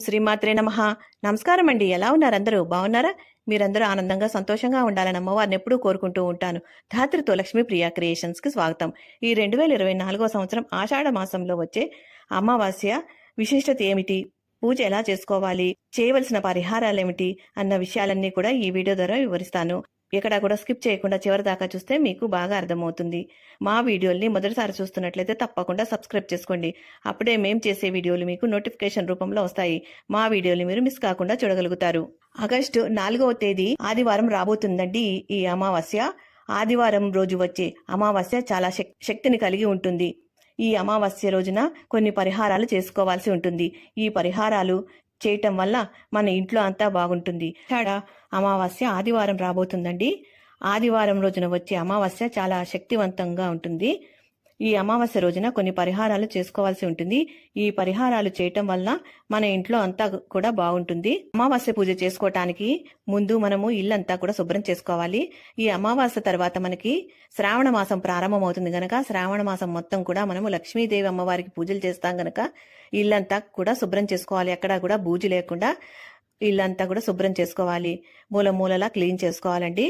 శ్రీమాత్రే నమ. నమస్కారం అండి ఎలా ఉన్నారు అందరూ? బాగున్నారా? మీరందరూ ఆనందంగా సంతోషంగా ఉండాలని అమ్మవారిని ఎప్పుడూ కోరుకుంటూ ఉంటాను. ధాత్రితో లక్ష్మీ ప్రియా క్రియేషన్స్కి స్వాగతం. ఈ రెండు వేల ఇరవై నాలుగో సంవత్సరం ఆషాఢ మాసంలో వచ్చే అమావాస్య విశిష్టత ఏమిటి? పూజ ఎలా చేసుకోవాలి? చేయవలసిన పరిహారాలు ఏమిటి అన్న విషయాలన్నీ కూడా ఈ వీడియో ద్వారా వివరిస్తాను. ఎక్కడా కూడా స్కిప్ చేయకుండా చివరి దాకా చూస్తే మీకు బాగా అర్థమవుతుంది. మా వీడియోల్ని మొదటిసారి చూస్తున్నట్లయితే తప్పకుండా సబ్స్క్రైబ్ చేసుకోండి. అప్పుడే మేం చేసే వీడియోలు మీకు నోటిఫికేషన్ రూపంలో వస్తాయి. మా వీడియోలు మీరు మిస్ కాకుండా చూడగలుగుతారు. ఆగస్టు నాలుగవ తేదీ ఆదివారం రాబోతుందండి ఈ- అమావాస్య. ఆదివారం రోజు వచ్చే అమావాస్య చాలా శక్తిని కలిగి ఉంటుంది. ఈ అమావాస్య రోజున కొన్ని పరిహారాలు చేసుకోవాల్సి ఉంటుంది. ఈ పరిహారాలు చేయటం వల్ల మన ఇంట్లో అంతా బాగుంటుంది. ఆషాఢ అమావాస్య ఆదివారం రాబోతుందండి. ఆదివారం రోజున వచ్చే అమావాస్య చాలా శక్తివంతంగా ఉంటుంది. ఈ అమావాస్య రోజున కొన్ని పరిహారాలు చేసుకోవాల్సి ఉంటుంది. ఈ పరిహారాలు చేయటం వల్ల మన ఇంట్లో అంతా కూడా బాగుంటుంది. అమావాస్య పూజ చేసుకోవటానికి ముందు మనము ఇల్లంతా కూడా శుభ్రం చేసుకోవాలి. ఈ అమావాస్య తర్వాత మనకి శ్రావణ మాసం ప్రారంభమవుతుంది గనక శ్రావణ మాసం మొత్తం కూడా మనము లక్ష్మీదేవి అమ్మవారికి పూజలు చేస్తాం గనక ఇల్లంతా కూడా శుభ్రం చేసుకోవాలి. ఎక్కడా కూడా బూజు లేకుండా ఇల్లంతా కూడా శుభ్రం చేసుకోవాలి. మూల మూలలా క్లీన్ చేసుకోవాలండి.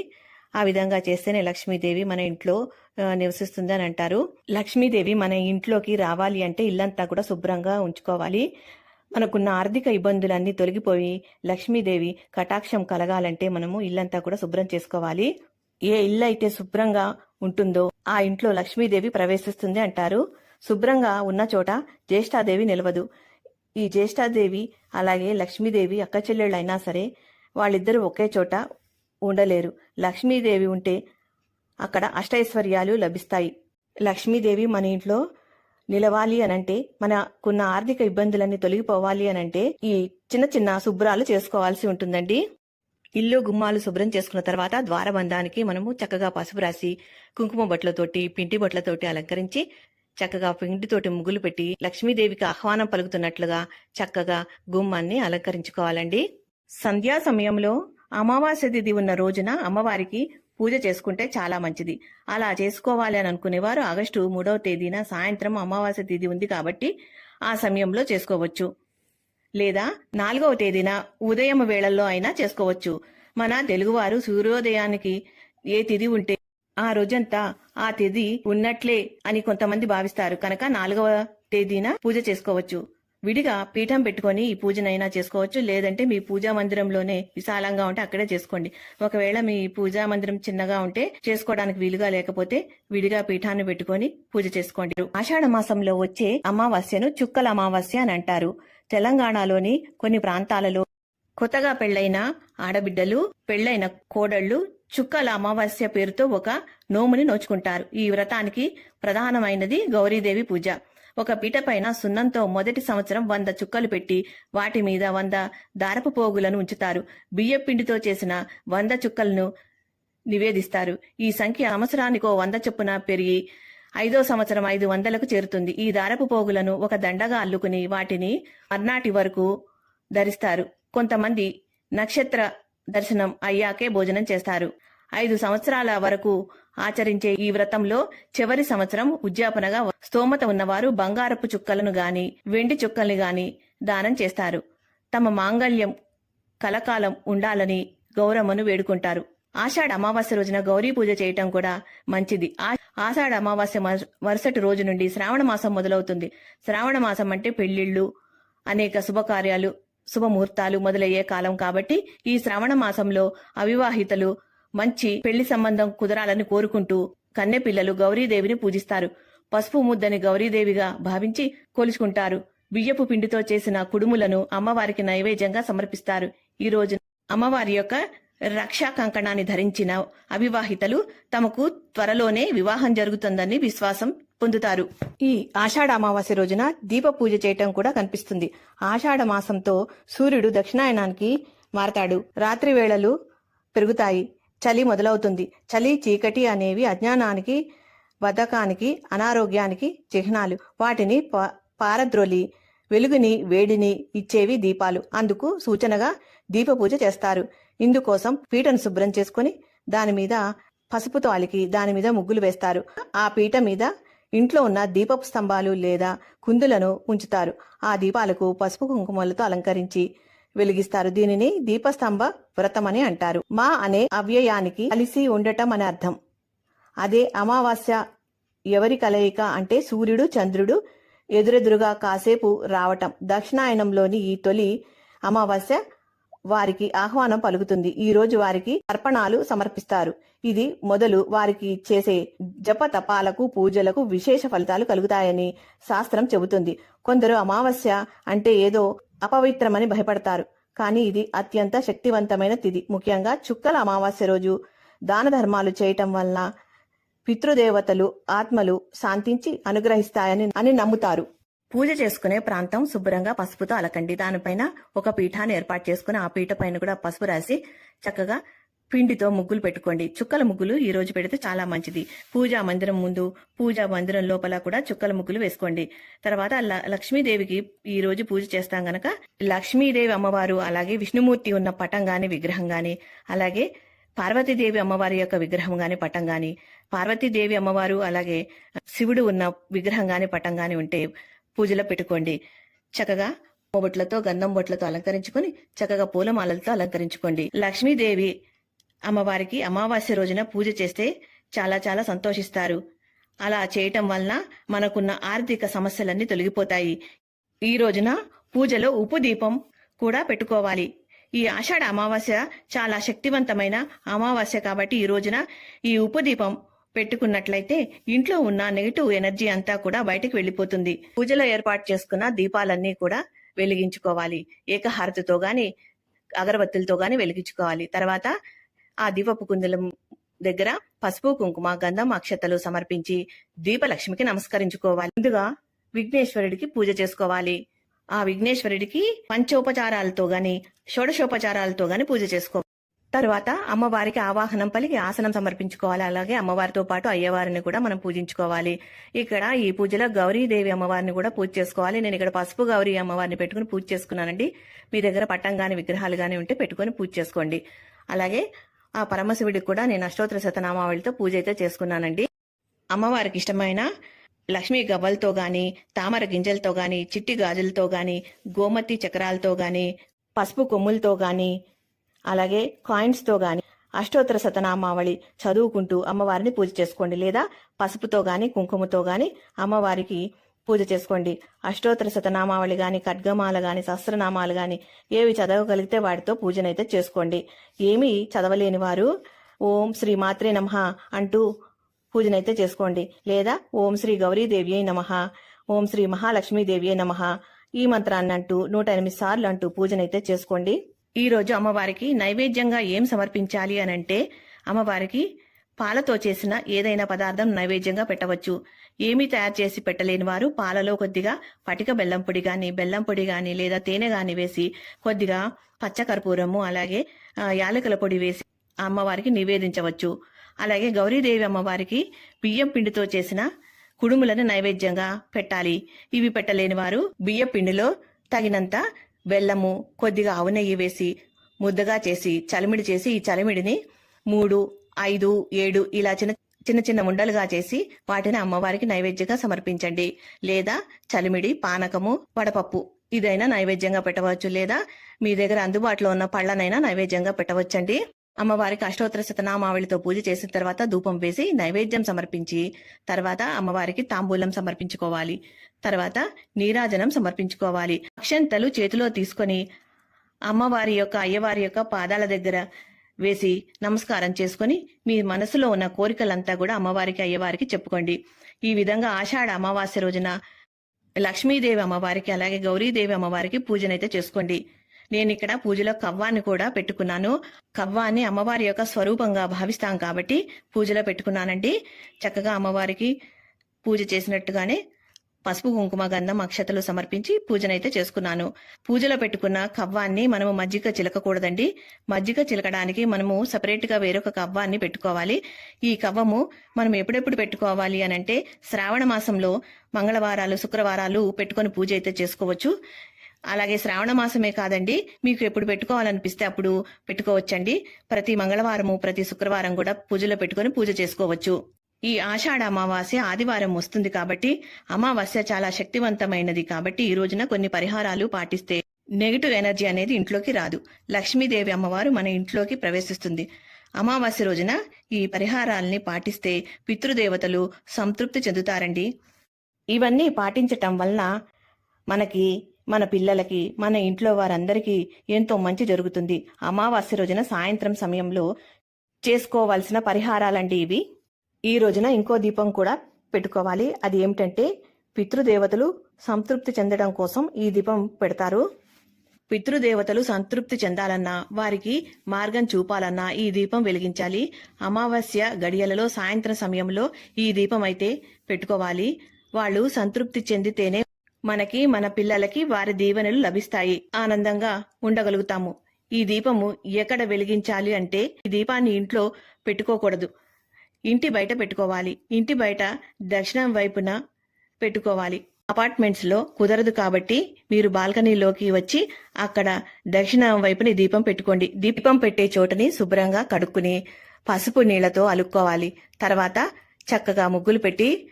ఆ విధంగా చేస్తేనే లక్ష్మీదేవి మన ఇంట్లో నివసిస్తుంది అని అంటారు. లక్ష్మీదేవి మన ఇంట్లోకి రావాలి అంటే ఇల్లంతా కూడా శుభ్రంగా ఉంచుకోవాలి. మనకున్న ఆర్థిక ఇబ్బందులన్నీ తొలగిపోయి లక్ష్మీదేవి కటాక్షం కలగాలంటే మనము ఇల్లంతా కూడా శుభ్రం చేసుకోవాలి. ఏ ఇల్లు అయితే శుభ్రంగా ఉంటుందో ఆ ఇంట్లో లక్ష్మీదేవి ప్రవేశిస్తుంది అంటారు. శుభ్రంగా ఉన్న చోట జ్యేష్ఠాదేవి నిలవదు. ఈ జ్యేష్ఠాదేవి అలాగే లక్ష్మీదేవి అక్క చెల్లెళ్ళైనా సరే వాళ్ళిద్దరూ ఒకే చోట ఉండలేరు. లక్ష్మీదేవి ఉంటే అక్కడ అష్టైశ్వర్యాలు లభిస్తాయి. లక్ష్మీదేవి మన ఇంట్లో నిలవాలి అనంటే మనకున్న ఆర్థిక ఇబ్బందులన్నీ తొలగిపోవాలి అనంటే ఈ చిన్న చిన్న శుభ్రాలు చేసుకోవాల్సి ఉంటుందండి. ఇల్లు గుమ్మాలు శుభ్రం చేసుకున్న తర్వాత ద్వారబంధానికి మనము చక్కగా పసుపు రాసి కుంకుమ బట్టలతోటి పిండి బట్టలతోటి అలంకరించి చక్కగా పిండితోటి ముగ్గులు పెట్టి లక్ష్మీదేవికి ఆహ్వానం పలుకుతున్నట్లుగా చక్కగా గుమ్మాన్ని అలంకరించుకోవాలండి. సంధ్యా సమయంలో అమావాస్య తిథి ఉన్న రోజున అమ్మవారికి పూజ చేసుకుంటే చాలా మంచిది. అలా చేసుకోవాలి అని అనుకునేవారు ఆగస్టు మూడవ తేదీన సాయంత్రం అమావాస్య తిథి ఉంది కాబట్టి ఆ సమయంలో చేసుకోవచ్చు. లేదా నాలుగవ తేదీన ఉదయం వేళల్లో అయినా చేసుకోవచ్చు. మన తెలుగువారు సూర్యోదయానికి ఏ తిథి ఉంటే ఆ రోజంతా ఆ తేదీ ఉన్నట్లే అని కొంతమంది భావిస్తారు. కనుక నాలుగవ తేదీన పూజ చేసుకోవచ్చు. విడిగా పీఠం పెట్టుకొని ఈ పూజనైనా చేసుకోవచ్చు. లేదంటే మీ పూజా మందిరంలోనే విశాలంగా ఉంటే అక్కడే చేసుకోండి. ఒకవేళ మీ పూజా మందిరం చిన్నగా ఉంటే చేసుకోవడానికి వీలుగా లేకపోతే విడిగా పీఠాన్ని పెట్టుకొని పూజ చేసుకోండి. ఆషాఢ మాసంలో వచ్చే అమావాస్యను చుక్కల అమావాస్య అని అంటారు. తెలంగాణలోని కొన్ని ప్రాంతాలలో కొత్తగా పెళ్ళైన ఆడబిడ్డలు పెళ్ళైన కోడళ్ళు చుక్కల అమావాస్య పేరుతో ఒక నోముని నోచుకుంటారు. ఈ వ్రతానికి ప్రధానమైనది గౌరీదేవి పూజ. ఒక పీట పైన సున్నంతో మొదటి సంవత్సరం వంద చుక్కలు పెట్టి వాటి మీద వంద దారపు పోగులను ఉంచుతారు. బియ్య పిండితో చేసిన వంద చుక్కలను నివేదిస్తారు. ఈ సంఖ్య సంవత్సరానికో వంద చొప్పున పెరిగి ఐదో సంవత్సరం ఐదు వందలకు చేరుతుంది. ఈ దారపు పోగులను ఒక దండగా అల్లుకుని వాటిని మర్నాటి వరకు ధరిస్తారు. కొంతమంది నక్షత్ర దర్శనం అయ్యాకే భోజనం చేస్తారు. ఐదు సంవత్సరాల వరకు ఆచరించే ఈ వ్రతంలో చివరి సంవత్సరం ఉద్యాపనగా స్తోమత ఉన్నవారు బంగారపు చుక్కలను గాని వెండి చుక్కల్ని గాని దానం చేస్తారు. తమ మాంగళ్యం కలకాలం ఉండాలని గౌరమ్మను వేడుకుంటారు. ఆషాఢ అమావాస్య రోజున గౌరీ పూజ చేయటం కూడా మంచిది. ఆషాఢ అమావాస్య వరుసటి మరుసటి రోజు నుండి శ్రావణ మాసం మొదలవుతుంది. శ్రావణ మాసం అంటే పెళ్ళిళ్ళు అనేక శుభకార్యాలు శుభముహూర్తాలు మొదలయ్యే కాలం కాబట్టి ఈ శ్రావణ మాసంలో అవివాహితలు మంచి పెళ్ళి సంబంధం కుదరాలని కోరుకుంటూ కన్నె పిల్లలు గౌరీదేవిని పూజిస్తారు. పసుపు ముద్దని గౌరీదేవిగా భావించి కొలుచుకుంటారు. బియ్యపు పిండితో చేసిన కుడుములను అమ్మవారికి నైవేద్యంగా సమర్పిస్తారు. ఈ రోజు అమ్మవారి యొక్క రక్షా కంకణాన్ని ధరించిన అవివాహితలు తమకు త్వరలోనే వివాహం జరుగుతుందని విశ్వాసం పొందుతారు. ఈ ఆషాఢ అమావాస్య రోజున దీప పూజ చేయటం కూడా కనిపిస్తుంది. ఆషాఢ మాసంతో సూర్యుడు దక్షిణాయనానికి మారతాడు. రాత్రి వేళలు పెరుగుతాయి. చలి మొదలవుతుంది. చలి చీకటి అనేవి అజ్ఞానానికి బద్ధకానికి అనారోగ్యానికి చిహ్నాలు. వాటిని పారద్రోలి వెలుగుని వేడిని ఇచ్చేవి దీపాలు. అందుకు సూచనగా దీప పూజ చేస్తారు. ఇందుకోసం పీటను శుభ్రం చేసుకుని దాని మీద పసుపుతో అలికి దాని మీద ముగ్గులు వేస్తారు. ఆ పీట మీద ఇంట్లో ఉన్న దీపపు స్తంభాలు లేదా కుందులను ఉంచుతారు. ఆ దీపాలకు పసుపు కుంకుమలతో అలంకరించి వెలిగిస్తారు. దీనిని దీపస్తంభ వ్రతం అని అంటారు. మా అనే అవ్యయానికి కలిసి ఉండటం అని అర్థం. అదే అమావాస్య ఎవరి కలయిక అంటే సూర్యుడు చంద్రుడు ఎదురెదురుగా కాసేపు రావటం. దక్షిణాయనంలోని ఈ తొలి అమావాస్య వారికి ఆహ్వానం పలుకుతుంది. ఈ రోజు వారికి అర్పణాలు సమర్పిస్తారు. ఇది మొదలు వారికి చేసే జప తపాలకు పూజలకు విశేష ఫలితాలు కలుగుతాయని శాస్త్రం చెబుతుంది. కొందరు అమావాస్య అంటే ఏదో అపవిత్రమని భయపడతారు. కానీ ఇది అత్యంత శక్తివంతమైన తిథి. ముఖ్యంగా చుక్కల అమావాస్య రోజు దాన ధర్మాలు చేయటం వలన పితృదేవతలు ఆత్మలు శాంతించి అనుగ్రహిస్తాయని అని నమ్ముతారు. పూజ చేసుకునే ప్రాంతం శుభ్రంగా పసుపుతో అలకండి. దానిపైన ఒక పీఠాన్ని ఏర్పాటు చేసుకుని ఆ పీఠ పైన కూడా పసుపు రాసి చక్కగా పిండితో ముగ్గులు పెట్టుకోండి. చుక్కల ముగ్గులు ఈ రోజు పెడితే చాలా మంచిది. పూజా మందిరం ముందు పూజా మందిరం లోపల కూడా చుక్కల ముగ్గులు వేసుకోండి. తర్వాత ల- లక్ష్మీదేవికి ఈ రోజు పూజ చేస్తాం గనక లక్ష్మీదేవి అమ్మవారు అలాగే విష్ణుమూర్తి ఉన్న పటం గాని విగ్రహం గాని అలాగే పార్వతీదేవి అమ్మవారి యొక్క విగ్రహం గాని పటం గాని పార్వతీదేవి అమ్మవారు అలాగే శివుడు ఉన్న విగ్రహం గాని పటం గాని ఉంటే పూజలో పెట్టుకోండి. చక్కగా బొట్లతో గంధం బొట్లతో అలంకరించుకొని చక్కగా పూలమాలలతో అలంకరించుకోండి. లక్ష్మీదేవి అమ్మవారికి అమావాస్య రోజున పూజ చేస్తే చాలా చాలా సంతోషిస్తారు. అలా చేయటం వలన మనకున్న ఆర్థిక సమస్యలన్నీ తొలగిపోతాయి. ఈ రోజున పూజలో ఉప్పు దీపం కూడా పెట్టుకోవాలి. ఈ ఆషాఢ అమావాస్య చాలా శక్తివంతమైన అమావాస్య కాబట్టి ఈ రోజున ఈ ఉపదీపం పెట్టుకున్నట్లయితే ఇంట్లో ఉన్న నెగిటివ్ ఎనర్జీ అంతా కూడా బయటకు వెళ్ళిపోతుంది. పూజలో ఏర్పాటు చేసుకున్న దీపాలన్నీ కూడా వెలిగించుకోవాలి. ఏకహారతితో గాని అగరబత్తులతో గాని వెలిగించుకోవాలి. తర్వాత ఆ దీపపు కుందలం దగ్గర పసుపు కుంకుమ గంధం అక్షతలు సమర్పించి దీపలక్ష్మికి నమస్కరించుకోవాలి. ముందుగా విఘ్నేశ్వరుడికి పూజ చేసుకోవాలి. ఆ విఘ్నేశ్వరుడికి పంచోపచారాలతో గాని షోడశోపచారాలతో గాని పూజ చేసుకోవాలి. తర్వాత అమ్మవారికి ఆవాహనం పలికి ఆసనం సమర్పించుకోవాలి. అలాగే అమ్మవారితో పాటు అయ్యవారిని కూడా మనం పూజించుకోవాలి. ఇక్కడ ఈ పూజలో గౌరీదేవి అమ్మవారిని కూడా పూజ చేసుకోవాలి. నేను ఇక్కడ పసుపు గౌరీ అమ్మవారిని పెట్టుకుని పూజ చేసుకున్నానండి. మీ దగ్గర పట్టం గాని విగ్రహాలు గాని ఉంటే పెట్టుకొని పూజ చేసుకోండి. అలాగే ఆ పరమశివుడికి కూడా నేను అష్టోత్తర శతనామావళితో పూజ అయితే చేసుకున్నానండి. అమ్మవారికి ఇష్టమైన లక్ష్మీ గవ్వలతో గాని తామర గింజలతో గాని చిట్టి గాజులతో గాని గోమతి చక్రాలతో గాని పసుపు కొమ్ములతో గాని అలాగే కాయిన్స్తో గాని అష్టోత్తర శతనామావళి చదువుకుంటూ అమ్మవారిని పూజ చేసుకోండి. లేదా పసుపుతో గాని కుంకుమతో గాని అమ్మవారికి పూజ చేసుకోండి. అష్టోత్తర శతనామావళి గాని ఖడ్గమాల గాని సహస్రనామాలు గాని ఏవి చదవగలిగితే వాటితో పూజనైతే చేసుకోండి. ఏమీ చదవలేని వారు ఓం శ్రీ మాత్రే నమః అంటూ పూజనైతే చేసుకోండి. లేదా ఓం శ్రీ గౌరీదేవి నమః ఓం శ్రీ మహాలక్ష్మీదేవి నమః ఈ మంత్రాన్ని అంటూ నూట ఎనిమిది సార్లు అంటూ పూజనైతే చేసుకోండి. ఈ రోజు అమ్మవారికి నైవేద్యంగా ఏం సమర్పించాలి అని అంటే అమ్మవారికి పాలతో చేసిన ఏదైనా పదార్థం నైవేద్యంగా పెట్టవచ్చు. ఏమీ తయారు చేసి పెట్టలేని వారు పాలలో కొద్దిగా పటిక బెల్లం పొడి కానీ బెల్లం పొడి కానీ లేదా తేనె కానీ వేసి కొద్దిగా పచ్చకర్పూరము అలాగే యాలకుల పొడి వేసి అమ్మవారికి నివేదించవచ్చు. అలాగే గౌరీదేవి అమ్మవారికి బియ్యం పిండితో చేసిన కుడుములను నైవేద్యంగా పెట్టాలి. ఇవి పెట్టలేని వారు బియ్యం పిండిలో తగినంత బెల్లము కొద్దిగా ఆవు నెయ్యి వేసి ముద్దగా చేసి చలిమిడి చేసి ఈ చలిమిడిని మూడు ఐదు ఏడు ఇలా చిన్న చిన్న చిన్న ఉండలుగా చేసి వాటిని అమ్మవారికి నైవేద్యంగా సమర్పించండి. లేదా చలిమిడి పానకము వడపప్పు ఇదైనా నైవేద్యంగా పెట్టవచ్చు. లేదా మీ దగ్గర అందుబాటులో ఉన్న పళ్ళనైనా నైవేద్యంగా పెట్టవచ్చండి. అమ్మవారికి అష్టోత్తర శతనామావళితో పూజ చేసిన తర్వాత ధూపం వేసి నైవేద్యం సమర్పించి తర్వాత అమ్మవారికి తాంబూలం సమర్పించుకోవాలి. తర్వాత నీరాజనం సమర్పించుకోవాలి. అక్షంతలు చేతిలో తీసుకొని అమ్మవారి యొక్క అయ్యవారి యొక్క పాదాల దగ్గర వేసి నమస్కారం చేసుకొని మీ మనసులో ఉన్న కోరికలంతా కూడా అమ్మవారికి అయ్యవారికి చెప్పుకోండి. ఈ విధంగా ఆషాఢ అమావాస్య రోజున లక్ష్మీదేవి అమ్మవారికి అలాగే గౌరీదేవి అమ్మవారికి పూజనైతే చేసుకోండి. నేను ఇక్కడ పూజలో కవ్వాన్ని కూడా పెట్టుకున్నాను. కవ్వాన్ని అమ్మవారి యొక్క స్వరూపంగా భావిస్తాం కాబట్టి పూజలో పెట్టుకున్నానండి. చక్కగా అమ్మవారికి పూజ చేసినట్టుగానే పసుపు కుంకుమ గంధం అక్షతలు సమర్పించి పూజనైతే చేసుకున్నాను. పూజలో పెట్టుకున్న కవ్వాన్ని మనము మజ్జిగ చిలకకూడదండి. మజ్జిగ చిలకడానికి మనము సపరేట్గా వేరొక కవ్వాన్ని పెట్టుకోవాలి. ఈ కవ్వము మనం ఎప్పుడెప్పుడు పెట్టుకోవాలి అని అంటే శ్రావణ మాసంలో మంగళవారాలు శుక్రవారాలు పెట్టుకొని పూజ అయితే చేసుకోవచ్చు. అలాగే శ్రావణ మాసమే కాదండి. మీకు ఎప్పుడు పెట్టుకోవాలనిపిస్తే అప్పుడు పెట్టుకోవచ్చండి. ప్రతి మంగళవారము ప్రతి శుక్రవారం కూడా పూజలో పెట్టుకొని పూజ చేసుకోవచ్చు. ఈ ఆషాఢ అమావాస్య ఆదివారం వస్తుంది కాబట్టి అమావాస్య చాలా శక్తివంతమైనది కాబట్టి ఈ రోజున కొన్ని పరిహారాలు పాటిస్తే నెగిటివ్ ఎనర్జీ అనేది ఇంట్లోకి రాదు. లక్ష్మీదేవి అమ్మవారు మన ఇంట్లోకి ప్రవేశిస్తుంది. అమావాస్య రోజున ఈ పరిహారాల్ని పాటిస్తే పితృదేవతలు సంతృప్తి చెందుతారండి. ఇవన్నీ పాటించటం వలన మనకి మన పిల్లలకి మన ఇంట్లో వారందరికీ ఎంతో మంచి జరుగుతుంది. అమావాస్య రోజున సాయంత్రం సమయంలో చేసుకోవాల్సిన పరిహారాలండి ఇవి. ఈ రోజున ఇంకో దీపం కూడా పెట్టుకోవాలి. అది ఏమిటంటే పితృదేవతలు సంతృప్తి చెందడం కోసం ఈ దీపం పెడతారు. పితృదేవతలు సంతృప్తి చెందాలన్నా వారికి మార్గం చూపాలన్నా ఈ దీపం వెలిగించాలి. అమావాస్య గడియలలో సాయంత్రం సమయంలో ఈ దీపం అయితే పెట్టుకోవాలి. వాళ్ళు సంతృప్తి చెందితేనే మనకి మన పిల్లలకి వారి దీవెనలు లభిస్తాయి. ఆనందంగా ఉండగలుగుతాము. ఈ దీపము ఎక్కడ వెలిగించాలి అంటే ఈ దీపాన్ని ఇంట్లో పెట్టుకోకూడదు. ఇంటి బయట పెట్టుకోవాలి. ఇంటి బయట దక్షిణం వైపున పెట్టుకోవాలి. అపార్ట్మెంట్స్లో కుదరదు కాబట్టి మీరు బాల్కనీలోకి వచ్చి అక్కడ దక్షిణం వైపుని దీపం పెట్టుకోండి. దీపం పెట్టే చోటని శుభ్రంగా కడుక్కుని పసుపు నీళ్ళతో అలుక్కోవాలి. తర్వాత చక్కగా ముగ్గులు పెట్టి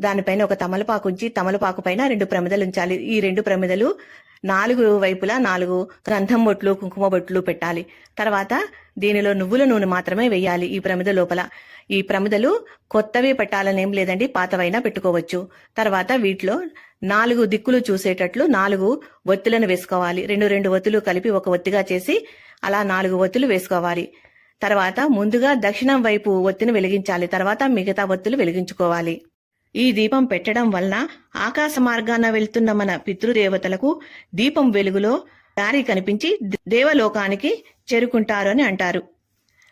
దానిపైన ఒక తమలపాకు ఉంచి తమలపాకు పైన రెండు ప్రమిదలు ఉంచాలి. ఈ రెండు ప్రమిదలు నాలుగు వైపులా నాలుగు గంధం బొట్లు కుంకుమ బొట్లు పెట్టాలి. తర్వాత దీనిలో నువ్వుల నూనె మాత్రమే వేయాలి ఈ ప్రమిద లోపల. ఈ ప్రమిదలు కొత్తవి పెట్టాలని ఏం లేదండి పాతవైనా పెట్టుకోవచ్చు. తర్వాత వీటిలో నాలుగు దిక్కులు చూసేటట్లు నాలుగు ఒత్తులను వేసుకోవాలి. రెండు రెండు ఒత్తులు కలిపి ఒక ఒత్తిగా చేసి అలా నాలుగు ఒత్తులు వేసుకోవాలి. తర్వాత ముందుగా దక్షిణం వైపు ఒత్తిని వెలిగించాలి. తర్వాత మిగతా ఒత్తులు వెలిగించుకోవాలి. ఈ దీపం పెట్టడం వలన ఆకాశ మార్గాన వెళ్తున్న మన పితృదేవతలకు దీపం వెలుగులో దారి కనిపించి దేవలోకానికి చేరుకుంటారు అని అంటారు.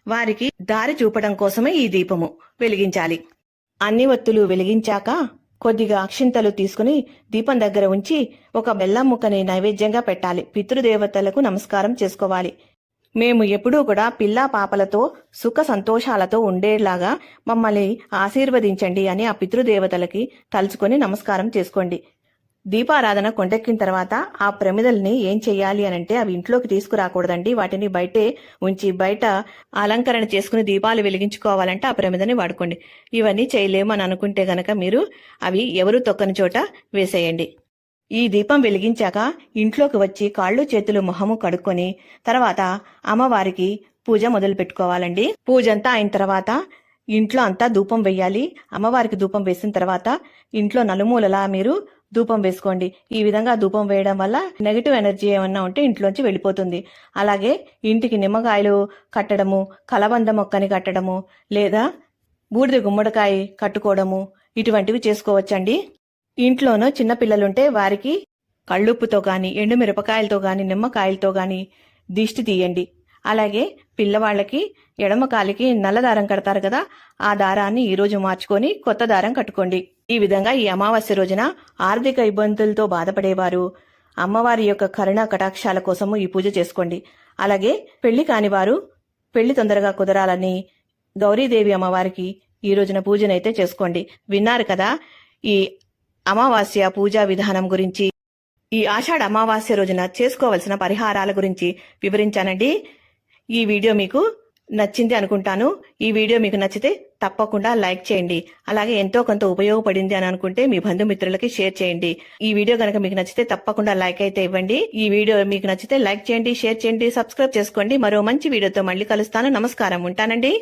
వారికి దారి చూపడం కోసమే ఈ దీపము వెలిగించాలి. అన్ని ఒత్తులు వెలిగించాక కొద్దిగా అక్షింతలు తీసుకుని దీపం దగ్గర ఉంచి ఒక బెల్లం ముక్కని నైవేద్యంగా పెట్టాలి. పితృదేవతలకు నమస్కారం చేసుకోవాలి. మేము ఎప్పుడూ కూడా పిల్లా పాపలతో సుఖ సంతోషాలతో ఉండేలాగా మమ్మల్ని ఆశీర్వదించండి అని ఆ పితృదేవతలకి తలుచుకొని నమస్కారం చేసుకోండి. దీపారాధన కొండెక్కిన తర్వాత ఆ ప్రమిదల్ని ఏం చెయ్యాలి అని అంటే అవి ఇంట్లోకి తీసుకురాకూడదండి. వాటిని బయటే ఉంచి బయట అలంకరణ చేసుకుని దీపాలు వెలిగించుకోవాలంటే ఆ ప్రమిదని వాడుకోండి. ఇవన్నీ చేయలేము అని అనుకుంటే గనక మీరు అవి ఎవరు తొక్కని చోట వేసేయండి. ఈ దీపం వెలిగించాక ఇంట్లోకి వచ్చి కాళ్ళు చేతులు మొహము కడుక్కొని తర్వాత అమ్మవారికి పూజ మొదలు పెట్టుకోవాలండి పూజ అంతా అయిన తర్వాత ఇంట్లో అంతా ధూపం వేయాలి అమ్మవారికి ధూపం వేసిన తర్వాత ఇంట్లో నలుమూలలా మీరు ధూపం వేసుకోండి. ఈ విధంగా ధూపం వేయడం వల్ల నెగిటివ్ ఎనర్జీ ఏమన్నా ఉంటే ఇంట్లోంచి వెళ్ళిపోతుంది. అలాగే ఇంటికి నిమ్మకాయలు కట్టడము కలబంద మొక్కని కట్టడము లేదా బూడిద గుమ్మడికాయ కట్టుకోవడము ఇటువంటివి చేసుకోవచ్చండి. ఇంట్లోనూ చిన్నపిల్లలుంటే వారికి కళ్ళుప్పుతో గాని ఎండుమిరపకాయలతో గాని నిమ్మకాయలతో గాని దిష్టి తీయండి. అలాగే పిల్లవాళ్ళకి ఎడమ కాలికి నల్ల దారం కడతారు కదా ఆ దారాన్ని ఈ రోజు మార్చుకొని కొత్త దారం కట్టుకోండి. ఈ విధంగా ఈ అమావాస్య రోజున ఆర్థిక ఇబ్బందులతో బాధపడేవారు అమ్మవారి యొక్క కరుణ కటాక్షాల కోసము ఈ పూజ చేసుకోండి. అలాగే పెళ్ళి కాని వారు పెళ్ళి తొందరగా కుదరాలని గౌరీదేవి అమ్మవారికి ఈ రోజున పూజనైతే చేసుకోండి. విన్నారు కదా ఈ అమావాస్య పూజా విధానం గురించి ఈ ఆషాఢ అమావాస్య రోజున చేసుకోవలసిన పరిహారాల గురించి వివరించానండి. ఈ వీడియో మీకు నచ్చింది అనుకుంటాను. ఈ వీడియో మీకు నచ్చితే తప్పకుండా లైక్ చేయండి. అలాగే ఎంతో కొంత ఉపయోగపడింది అని అనుకుంటే మీ బంధుమిత్రులకి షేర్ చేయండి. ఈ వీడియో కనుక మీకు నచ్చితే తప్పకుండా లైక్ అయితే ఇవ్వండి. ఈ వీడియో మీకు నచ్చితే లైక్ చేయండి షేర్ చేయండి సబ్స్క్రైబ్ చేసుకోండి. మరో మంచి వీడియోతో మళ్ళీ కలుస్తాను. నమస్కారం. ఉంటానండి.